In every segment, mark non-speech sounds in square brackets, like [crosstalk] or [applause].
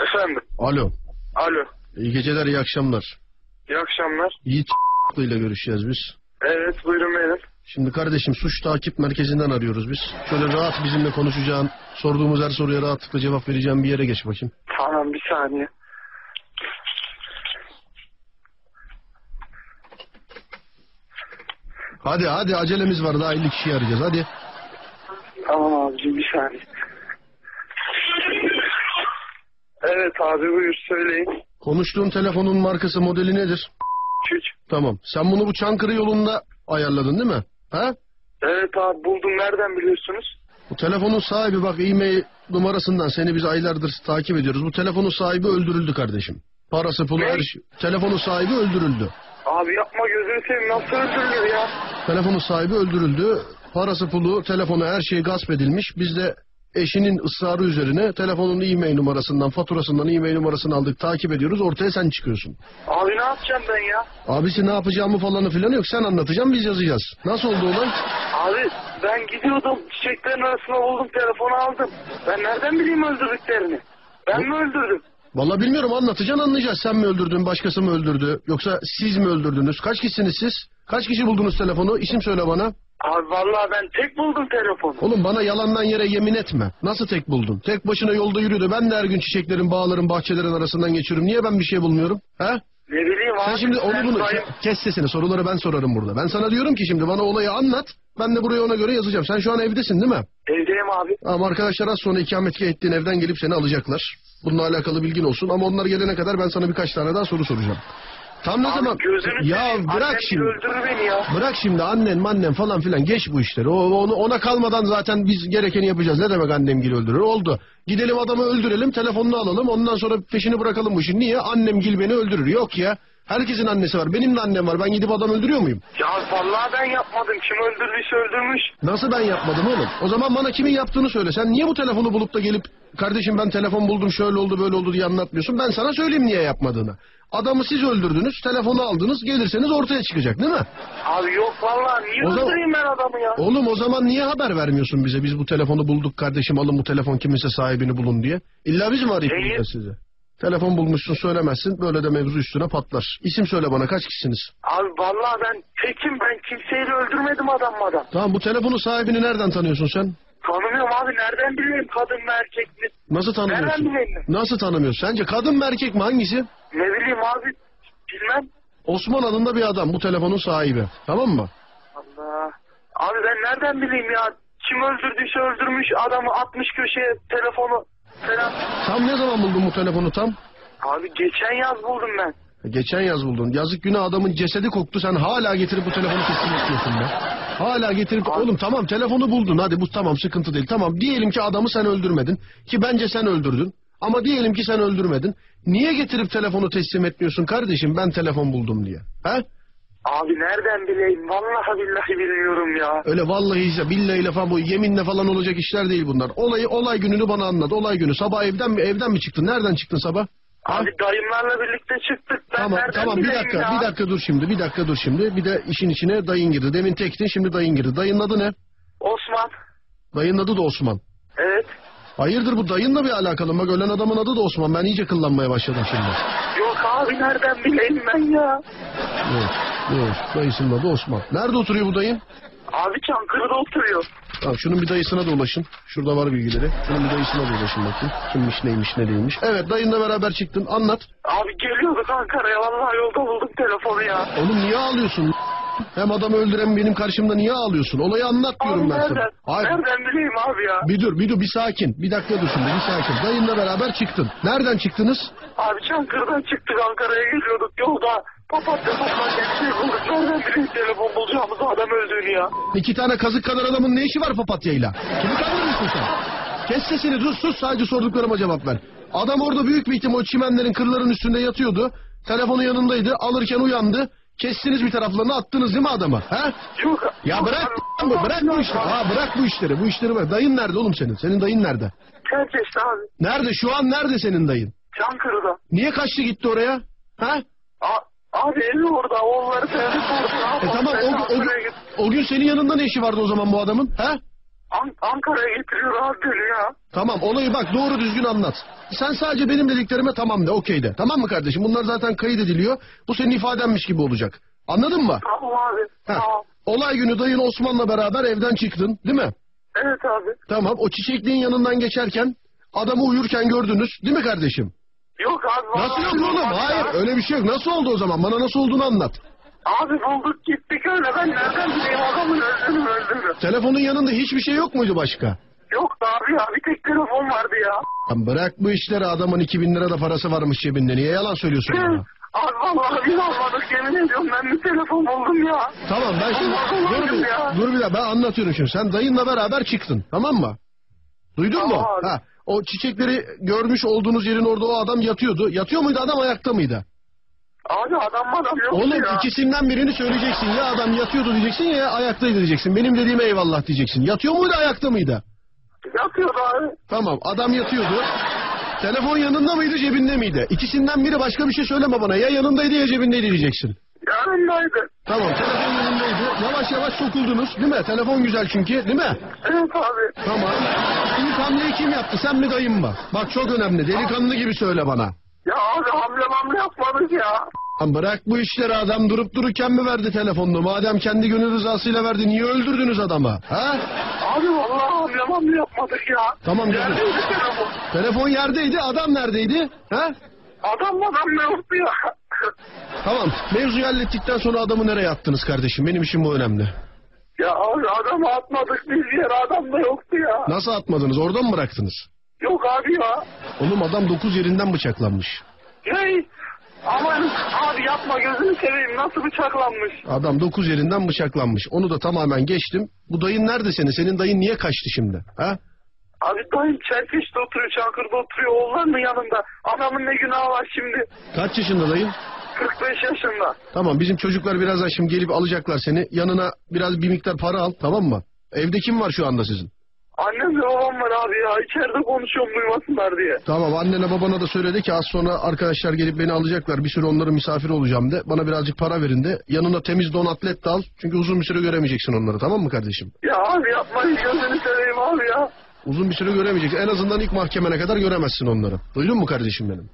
Efendim. Alo. Alo. İyi geceler, iyi akşamlar. İyi akşamlar. Yiğit [laughs] ile görüşeceğiz biz. Evet buyurun benim. Şimdi kardeşim suç takip merkezinden arıyoruz biz. Şöyle rahat bizimle konuşacağın, sorduğumuz her soruya rahatlıkla cevap vereceğin bir yere geç bakayım. Tamam bir saniye. Hadi hadi acelemiz var daha 50 kişiyi arayacağız hadi. Tamam abicim bir saniye. Evet abi buyur söyleyin. Konuştuğun telefonun markası modeli nedir? Üç. Tamam. Sen bunu bu Çankırı yolunda ayarladın değil mi? Ha? Evet abi buldum nereden biliyorsunuz? Bu telefonun sahibi bak e-mail numarasından seni biz aylardır takip ediyoruz. Bu telefonun sahibi öldürüldü kardeşim. Parası pulu Ne? her şey. Telefonun sahibi öldürüldü. Abi yapma gözünü seveyim nasıl öldürülür ya? Telefonun sahibi öldürüldü. Parası pulu, telefonu her şey gasp edilmiş. Biz de eşinin ısrarı üzerine telefonun e-mail numarasından, faturasından e-mail numarasını aldık, takip ediyoruz. Ortaya sen çıkıyorsun. Abi ne yapacağım ben ya? Abisi ne yapacağımı falanı filan yok. Sen anlatacaksın, biz yazacağız. Nasıl oldu olay? Abi ben gidiyordum çiçeklerin arasına buldum telefonu aldım. Ben nereden bileyim öldürdüklerini? Ben mi öldürdüm? Vallahi bilmiyorum anlatacaksın anlayacağız. Sen mi öldürdün, başkası mı öldürdü? Yoksa siz mi öldürdünüz? Kaç kişisiniz siz? Kaç kişi buldunuz telefonu? İsim söyle bana. Abi vallahi ben tek buldum telefonu. Oğlum bana yalandan yere yemin etme. Nasıl tek buldun? Tek başına yolda yürüdü. Ben de her gün çiçeklerin, bağların, bahçelerin arasından geçiyorum. Niye ben bir şey bulmuyorum? He? Ne bileyim abi. Sen şimdi onu bunu kes sesini. Soruları ben sorarım burada. Ben sana diyorum ki şimdi bana olayı anlat. Ben de buraya ona göre yazacağım. Sen şu an evdesin değil mi? Evdeyim abi. Ama arkadaşlar az sonra ikametgah ettiğin evden gelip seni alacaklar. Bununla alakalı bilgin olsun. Ama onlar gelene kadar ben sana birkaç tane daha soru soracağım. Tam ne Abi zaman? gözünü Ya seveyim, bırak annem şimdi. öldürür beni ya. Bırak şimdi annen mannen falan filan geç bu işleri. O, onu, ona kalmadan zaten biz gerekeni yapacağız. Ne demek annem gil öldürür? Oldu. Gidelim adamı öldürelim telefonunu alalım ondan sonra peşini bırakalım bu işin. Niye? Annem gil beni öldürür. Yok ya. Herkesin annesi var. Benim de annem var. Ben gidip adam öldürüyor muyum? Ya vallahi ben yapmadım. Kim öldürdüyse öldürmüş. Nasıl ben yapmadım oğlum? O zaman bana kimin yaptığını söyle. Sen niye bu telefonu bulup da gelip kardeşim ben telefon buldum şöyle oldu böyle oldu diye anlatmıyorsun. Ben sana söyleyeyim niye yapmadığını. Adamı siz öldürdünüz, telefonu aldınız, gelirseniz ortaya çıkacak değil mi? Abi yok vallahi niye O öldüreyim ben adamı ya? Oğlum o zaman niye haber vermiyorsun bize? Biz bu telefonu bulduk kardeşim alın bu telefon kiminse sahibini bulun diye. İlla biz mi arayıp size? Telefon bulmuşsun söylemezsin böyle de mevzu üstüne patlar. İsim söyle bana kaç kişisiniz? Abi vallahi ben tekim ben kimseyi de öldürmedim adammadan. Tamam bu telefonun sahibini nereden tanıyorsun sen? Tanımıyorum abi nereden bileyim kadın mı erkek mi? Nasıl tanımıyorsun? Nereden bileyim? Nasıl tanımıyorsun? Sence kadın mı erkek mi hangisi? Ne bileyim abi bilmem. Osman adında bir adam bu telefonun sahibi. Tamam mı? Allah. Abi ben nereden bileyim ya? Kim öldürdüyse öldürmüş adamı atmış köşeye telefonu falan. Tam ne zaman buldun bu telefonu tam? Abi geçen yaz buldum ben. Geçen yaz buldun. Yazık günah adamın cesedi koktu. Sen hala getirip bu telefonu teslim etmiyorsun be. Hala getirip... Oğlum tamam telefonu buldun. Hadi bu tamam sıkıntı değil. Tamam diyelim ki adamı sen öldürmedin. Ki bence sen öldürdün. Ama diyelim ki sen öldürmedin. Niye getirip telefonu teslim etmiyorsun kardeşim ben telefon buldum diye? He? Abi nereden bileyim? Vallahi billahi bilmiyorum ya. Öyle vallahi billahi falan bu yeminle falan olacak işler değil bunlar. Olayı olay gününü bana anlat. Olay günü sabah evden mi evden mi çıktın? Nereden çıktın sabah? Ha? Abi dayımlarla birlikte çıktık. Ben Tamam tamam bir dakika ya? bir dakika dur şimdi bir dakika dur şimdi. Bir de işin içine dayın girdi. Demin tektin şimdi dayın girdi. Dayının adı ne? Osman. Dayının adı da Osman. Evet. Hayırdır bu dayınla bir alakalı mı? Bak ölen adamın adı da Osman. Ben iyice kıllanmaya başladım şimdi. Yok abi nereden bileyim ben ya? Yok yok dayısının adı Osman. Nerede oturuyor bu dayın? Abi Çankırı'da oturuyor. Tamam şunun bir dayısına da ulaşın. Şurada var bilgileri. Şunun bir dayısına da ulaşın bakayım. Kimmiş neymiş ne değilmiş. Evet dayınla beraber çıktın. Anlat. Abi geliyorduk Ankara'ya. Vallahi yolda bulduk telefonu ya. Oğlum niye ağlıyorsun? Hem adamı öldüren benim karşımda niye ağlıyorsun? Olayı anlat diyorum ben sana. Hayır. Nereden bileyim abi ya? Bir dur bir dur bir sakin. Bir dakika dur şimdi bir sakin. Dayınla beraber çıktın. Nereden çıktınız? Abi Çankırı'dan çıktık Ankara'ya geliyorduk. Yolda papatya toplarken bir şey bulduk. Nereden bileyim telefon bulacağımızı adam öldüğünü ya. İki tane kazık kadar adamın ne işi var papatyayla? Kimi kandırıyorsun sen? Kes sesini dur sus sadece sorduklarıma cevap ver. Adam orada büyük bir ihtimal o çimenlerin kırların üstünde yatıyordu. Telefonu yanındaydı alırken uyandı. Kestiniz bir taraflarını attınız değil mi adamı? He? Yok. Ya yok bırak bu bırak bu işleri. Ha bırak bu işleri. Bu işleri bırak. Dayın nerede oğlum senin? Senin dayın nerede? Çerkeş'te abi. Nerede? Şu an nerede senin dayın? Çankırı'da. Niye kaçtı gitti oraya? Ha? A- abi evi orada. Oğulları sevdik orada. E tamam o, o, gittim. o gün senin yanında ne işi vardı o zaman bu adamın? Ha? An- Ankara'ya getiriyor abi ya. Tamam olayı bak doğru düzgün anlat. Sen sadece benim dediklerime tamam de okey de. Tamam mı kardeşim? Bunlar zaten kayıt ediliyor. Bu senin ifadenmiş gibi olacak. Anladın mı? Tamam abi. Heh. Tamam. Olay günü dayın Osman'la beraber evden çıktın değil mi? Evet abi. Tamam o çiçekliğin yanından geçerken adamı uyurken gördünüz değil mi kardeşim? Yok abi. Nasıl yok oğlum? Hayır öyle bir şey yok. Nasıl oldu o zaman? Bana nasıl olduğunu anlat. Abi bulduk gittik öyle. Ben nereden bileyim adamın öldüğünü öldüğünü. Telefonun yanında hiçbir şey yok muydu başka? Yok abi ya. Bir tek telefon vardı ya. Lan bırak bu işleri adamın 2000 lira da parası varmış cebinde. Niye yalan söylüyorsun bana? Abi vallahi biz almadık yemin ediyorum ben bir telefon buldum ya. Tamam ben şimdi Allah'ım dur bir, ya. dur bir dakika ben anlatıyorum şimdi. Sen dayınla beraber çıktın tamam mı? Duydun mu? Tamam abi. Ha, o çiçekleri görmüş olduğunuz yerin orada o adam yatıyordu. Yatıyor muydu adam ayakta mıydı? Abi adam adam yok Oğlum ya. ikisinden birini söyleyeceksin. Ya adam yatıyordu diyeceksin ya ayaktaydı diyeceksin. Benim dediğime eyvallah diyeceksin. Yatıyor muydu ayakta mıydı? Yatıyordu abi. Tamam adam yatıyordu. Telefon yanında mıydı cebinde miydi? İkisinden biri başka bir şey söyleme bana. Ya yanındaydı ya cebindeydi diyeceksin. Yanındaydı. Tamam telefon yanındaydı. Yavaş yavaş sokuldunuz değil mi? Telefon güzel çünkü değil mi? Evet abi. Tamam. İlk hamleyi kim yaptı? Sen mi dayın mı? Bak çok önemli. Delikanlı gibi söyle bana. Ya abi hamle mamle yapmadık ya. Lan bırak bu işleri adam durup dururken mi verdi telefonunu? Madem kendi gönül rızasıyla verdi niye öldürdünüz adamı? Ha? Abi vallahi hamle mamle yapmadık ya. Tamam canım. Neredeydi telefon? Telefon yerdeydi adam neredeydi? Ha? Adam adam ne ya? Tamam. Mevzuyu hallettikten sonra adamı nereye attınız kardeşim? Benim işim bu önemli. ya abi adamı atmadık biz yere adam da yoktu ya. Nasıl atmadınız? Oradan mı bıraktınız? Yok abi ya. Oğlum adam 9 yerinden bıçaklanmış. Ne? Aman abi yapma gözünü seveyim nasıl bıçaklanmış. Adam 9 yerinden bıçaklanmış. Onu da tamamen geçtim. Bu dayın nerede senin? Senin dayın niye kaçtı şimdi? Ha? Abi dayım Çerkeş'te oturuyor Çankırı'da oturuyor oğullarının yanında. Adamın ne günahı var şimdi? Kaç yaşında dayın? 45 yaşında. Tamam bizim çocuklar birazdan şimdi gelip alacaklar seni. Yanına biraz bir miktar para al tamam mı? Evde kim var şu anda sizin? Annem ve babam var abi ya içeride konuşuyorum duymasınlar diye. Tamam annene babana da söyledi ki az sonra arkadaşlar gelip beni alacaklar. Bir süre onların misafir olacağım de. Bana birazcık para verin de. Yanına temiz don atlet de al. Çünkü uzun bir süre göremeyeceksin onları tamam mı kardeşim? Ya abi yapma gözünü seveyim abi ya. Uzun bir süre göremeyeceksin. En azından ilk mahkemene kadar göremezsin onları. Duydun mu kardeşim benim?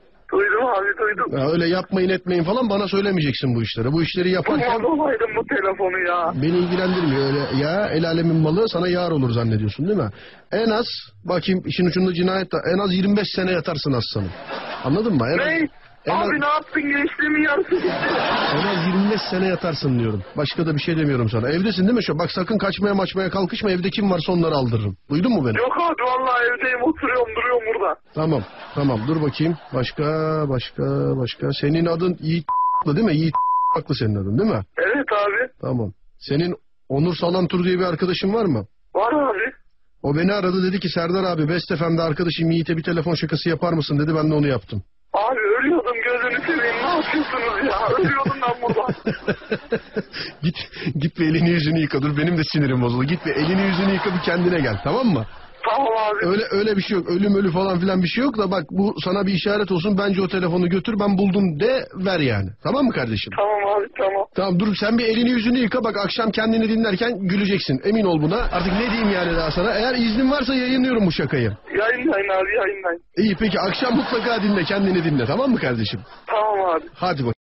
Abi duydum. Ya öyle yapmayın etmeyin falan bana söylemeyeceksin bu işleri. Bu işleri yaparken Kurban olaydım bu telefonu ya. beni ilgilendirmiyor öyle. Ya el alemin malı sana yar olur zannediyorsun değil mi? En az bakayım işin ucunda cinayet en az 25 sene yatarsın aslanım. Anladın mı? En az, Ne? [laughs] en az, Abi ne yaptın gençliğimin yarısı gitti. en az 25 sene yatarsın diyorum. Başka da bir şey demiyorum sana. Evdesin değil mi şu? Bak sakın kaçmaya maçmaya kalkışma. Evde kim varsa onları aldırırım. Duydun mu beni? Yok abi vallahi evdeyim oturuyorum duruyorum burada. Tamam. Tamam dur bakayım. Başka başka başka. Senin adın Yiğit değil mi? Yiğit haklı senin adın değil mi? Evet abi. Tamam. Senin Onur Salantur diye bir arkadaşın var mı? Var abi. O beni aradı dedi ki Serdar abi Best FM'de arkadaşım Yiğit'e bir telefon şakası yapar mısın dedi ben de onu yaptım. Ölüyordum gözünü seveyim ne yapıyorsunuz ya? Ölüyordum ben burada. [laughs] git git bir elini yüzünü yıka dur benim de sinirim bozuldu. Git bir elini yüzünü yıka bir kendine gel tamam mı? Tamam abi. Öyle öyle bir şey yok. Ölüm ölü falan filan bir şey yok da bak bu sana bir işaret olsun. Bence o telefonu götür ben buldum de ver yani. Tamam mı kardeşim? Tamam abi tamam. Tamam dur sen bir elini yüzünü yıka bak akşam kendini dinlerken güleceksin. Emin ol buna. Artık ne diyeyim yani daha sana. Eğer iznin varsa yayınlıyorum bu şakayı. Yayınlayın abi yayınlayın. İyi peki akşam mutlaka dinle kendini dinle tamam mı kardeşim? Tamam abi. Hadi bak.